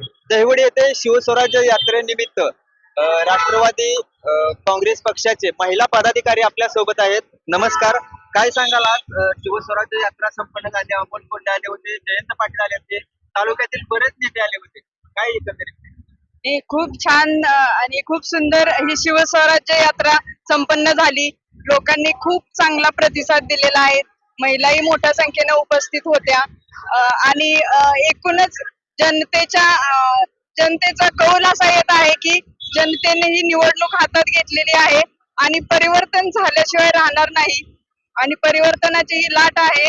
दहिवडी येथे शिवस्वराज्य यात्रेनिमित्त राष्ट्रवादी काँग्रेस पक्षाचे महिला पदाधिकारी आपल्यासोबत आहेत. नमस्कार. काय सांगाल आज शिवस्वराज्य यात्रा संपन्न झाली अमोल कोंडे आले होते जयंत पाटील आले होते तालुक्यातील बरेच नेते आले होते. काय एकंदरीत? ही खूप छान आणि खूप सुंदर ही शिवस्वराज्य यात्रा संपन्न झाली. लोकांनी खूप चांगला प्रतिसाद दिलेला आहे. महिलाही मोठ्या संख्येने उपस्थित होत्या. आणि एकूणच जनतेच्या जनतेचा कौल असा येत आहे की जनतेने ही निवडणूक हातात घेतलेली आहे आणि परिवर्तन झाल्याशिवाय राहणार नाही. आणि परिवर्तनाची ही लाट आहे.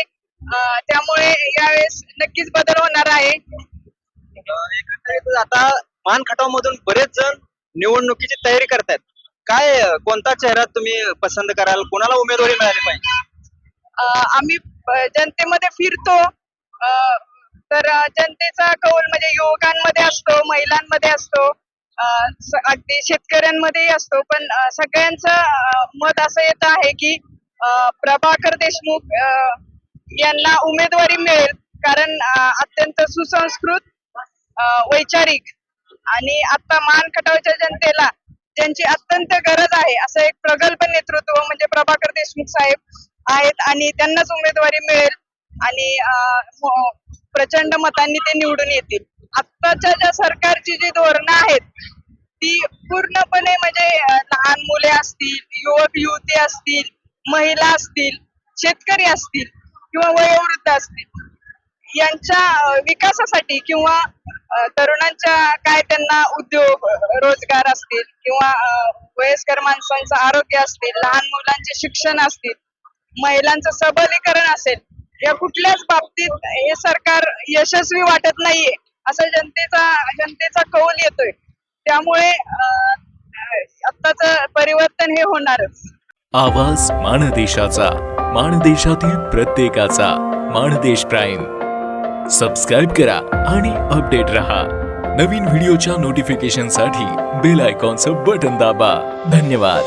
त्यामुळे यावेळेस नक्कीच बदल होणार आहे. आता मान खटाव मधून बरेच जण निवडणुकीची तयारी करतायत. काय कोणता चेहरा तुम्ही पसंत कराल? कोणाला उमेदवारी मिळाली पाहिजे? आम्ही जनतेमध्ये फिरतो. जनतेचा कौल म्हणजे युवकांमध्ये असतो महिलांमध्ये असतो अगदी शेतकऱ्यांमध्येही असतो. पण सगळ्यांचं मत असं येत आहे की प्रभाकर देशमुख यांना उमेदवारी मिळेल कारण अत्यंत सुसंस्कृत वैचारिक आणि आता मान खटावच्या जनतेला ज्यांची अत्यंत गरज आहे असं एक प्रगल्भ नेतृत्व म्हणजे प्रभाकर देशमुख साहेब आहेत आणि त्यांनाच उमेदवारी मिळेल. आणि प्रचंड मतांनी ते निवडून येतील. आत्ताच्या ज्या सरकारची जी धोरणं आहेत ती पूर्णपणे म्हणजे लहान मुले असतील युवक युवती असतील महिला असतील शेतकरी असतील किंवा वयोवृद्ध असतील यांच्या विकासासाठी किंवा तरुणांच्या काय त्यांना उद्योग रोजगार असतील किंवा वयस्कर माणसांचं आरोग्य असतील लहान मुलांचे शिक्षण असतील महिलांचं सबलीकरण असेल या कुठल्याच बाबतीत हे सरकार यशस्वी वाटत नाहीये असा जनतेचा जनतेचा कौल येतोय. त्यामुळे आत्ताच परिवर्तन हे होणारच. आवाज माणदेशाचा माणदेशातील प्रत्येकाचा माणदेश प्राईम. सबस्क्राईब करा आणि अपडेट रहा. नवीन व्हिडिओच्या नोटिफिकेशनसाठी बेल आयकॉनचं बटन दाबा. धन्यवाद.